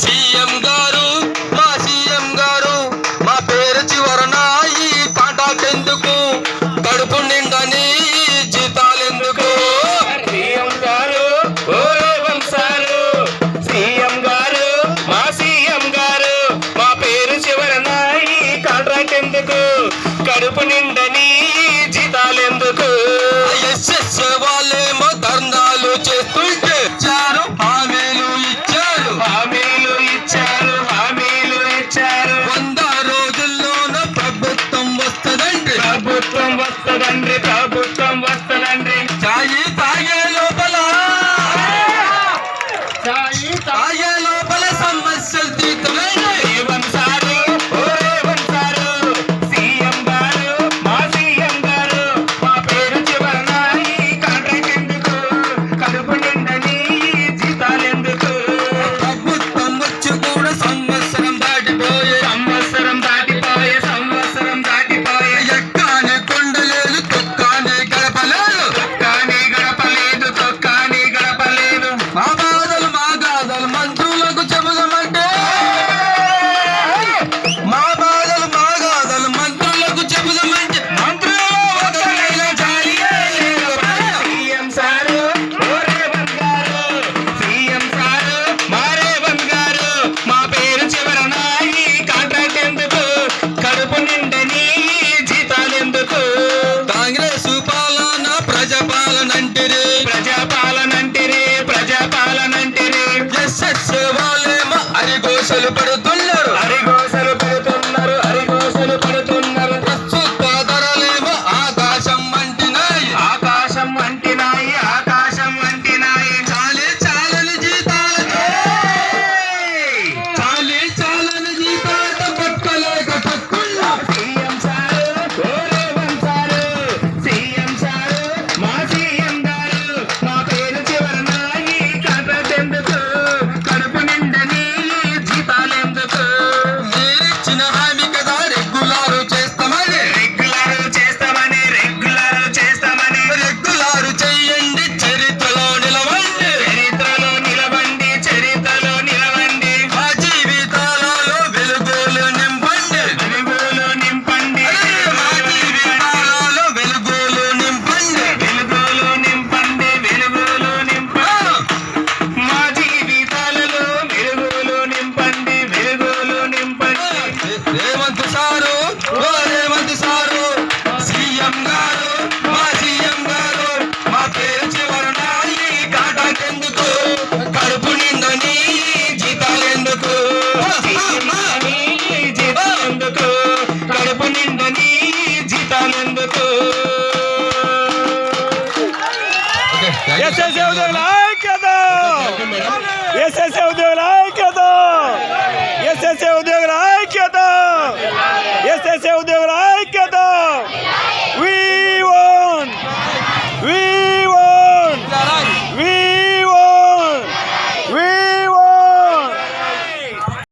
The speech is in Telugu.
సీఎం గారు మా సీఎం గారు మా పేరు చివరన ఈ కాంటాక్ట్ ఎందుకు కడుపు నిండని జీతాలెందుకు? సీఎం గారు ఓ సారు సీఎం గారు మా సీఎం గారు మా పేరు చివరన ఈ కాంట్రాక్ట్ ఎందుకు? ప్రజపాలనంటిరి. ప్రజపాలనంటిరి ప్రజపాలనంటిరి. ఎస్ఎస్ వాళ్ళేమో అరిగోసలు పడుతున్న ఎస్ఎస్ఏ ఉద్యోగుల ఐక్యత ఎస్ఎస్ఏ ఉద్యోగుల ఐక్యత ఎస్ఎస్ఏ ఉద్యోగుల ఐక్యత ఎస్ఎస్ఏ ఉద్యోగుల